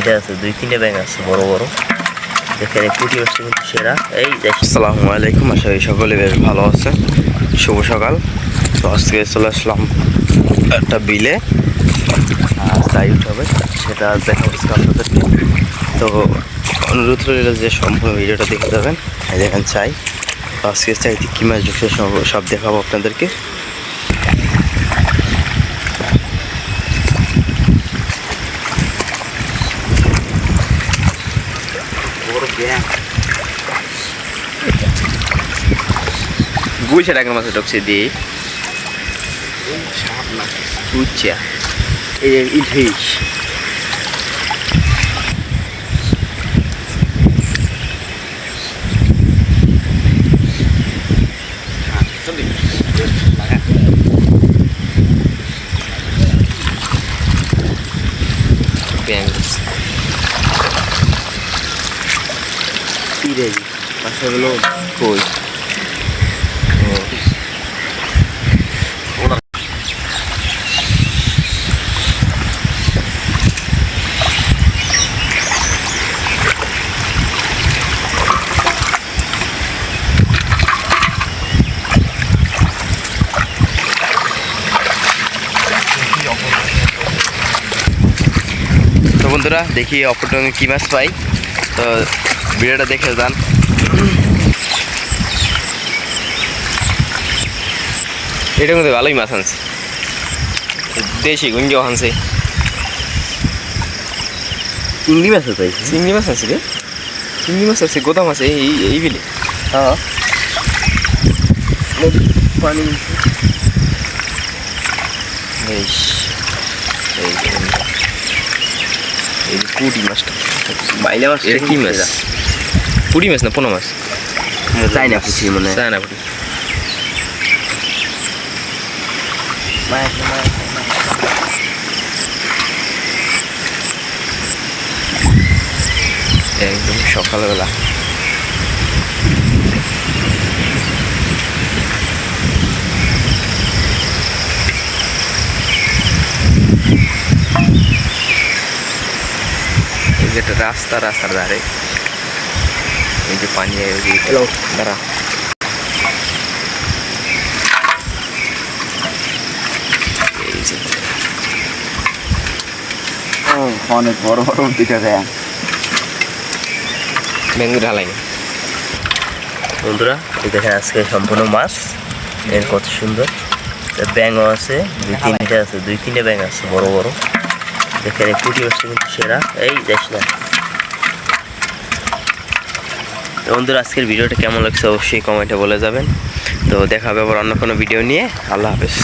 তিনটে আছে, দুই, তিনটে ব্যাং আছে, বড় বড়। এখানে পুঁটি হচ্ছে কিন্তু সেরা। এই আসসালামু আলাইকুম, আশা করি সকলে বেশ ভালো আছেন। শুভ সকাল। তো আজকে চলে আসলাম একটা বিলে। তাই উঠাবে, সেটা দেখা আপনাদেরকে। তো অনুরোধ রইল যে সম্পূর্ণ ভিডিওটা দেখে যাবেন। দেখেন চাই। আজকে চাইতে কী মাছ ঢুকছে সব দেখাবো আপনাদেরকে। বড় ব্যাং বুঝছে টাকার মাছ ঢুকছে দিয়ে সাপ না বুঝছে এই যে ইলিশ ব্যাং রে মাছগুলো কই বন্ধুরা দেখি অপরটনে কী মাছ পাই। তো ভিডিওটা দেখে যান। এটা কিন্তু ভালোই মাছ আনছে। দেশি গুঞ্জ আনছে। চিংড়ি মাছ পাইছি চিংড়ি মাছ আছে রে। চিংড়ি মাছ আছে গোদাম আছে এই এই বিলে। হ্যাঁ। পানি বেশ। এই এই যে মাছটা। বাইলে মাছ এটা কি মাছ? পুঁটি মাছ না পোনা মাছ? চাই না পুছি মানে চায় না পুঁটি। একদম সকালবেলা। এই যে একটা রাস্তা রাস্তার ধারে। এই যে পানি Hello. দাঁড়া অনেক বড় বড় দিকে দেয় ব্যাঙ্গু ঢালাই। বন্ধুরা এই দেখেন আজকে সম্পূর্ণ মাছ। এর কত সুন্দর। ব্যাঙও আছে দুই তিনটে আছে দুই তিনটে ব্যাঙ আছে বড় বড়। দেখেন পুঁটি কিন্তু সেরা। এই দেখ না তো বন্ধুরা, আজকের ভিডিওটা কেমন লাগছে অবশ্যই কমেন্টে বলে যাবেন। তো দেখা হবে আবার অন্য কোনো ভিডিও নিয়ে। আল্লাহ হাফেজ।